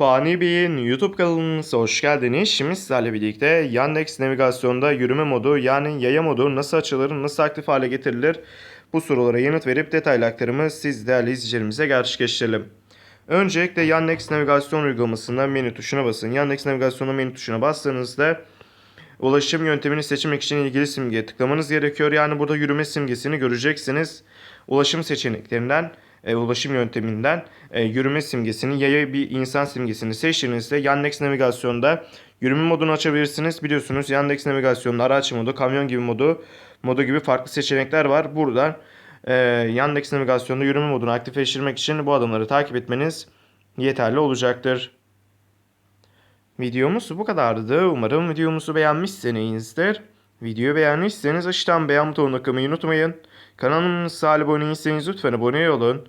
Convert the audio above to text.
Fani Bey'in YouTube kanalımıza hoş geldiniz. Şimdi sizlerle birlikte Yandex navigasyonda yürüme modu yani yaya modu nasıl açılır, nasıl aktif hale getirilir bu sorulara yanıt verip detaylı aktarımı siz değerli izleyicilerimize gerçekleştirelim. Öncelikle Yandex navigasyon uygulamasında menü tuşuna basın. Yandex navigasyonda menü tuşuna bastığınızda ulaşım yöntemini seçmek için ilgili simgeye tıklamanız gerekiyor. Yani burada yürüme simgesini göreceksiniz. Ulaşım seçeneklerinden, e, ulaşım yönteminden e, yürüme simgesini, yaya bir insan simgesini seçtiğinizde Yandex navigasyonda yürüme modunu açabilirsiniz. Biliyorsunuz Yandex navigasyonda araç modu, kamyon gibi modu, modu gibi farklı seçenekler var. Buradan e, Yandex navigasyonda yürüme modunu aktifleştirmek için bu adımları takip etmeniz yeterli olacaktır. Videomuz bu kadardı. Umarım videomuzu beğenmişsinizdir. Videoyu beğenmişseniz aşağıdan beğen butonuna kılmayı unutmayın. Kanalımıza abone değilseniz lütfen abone olun.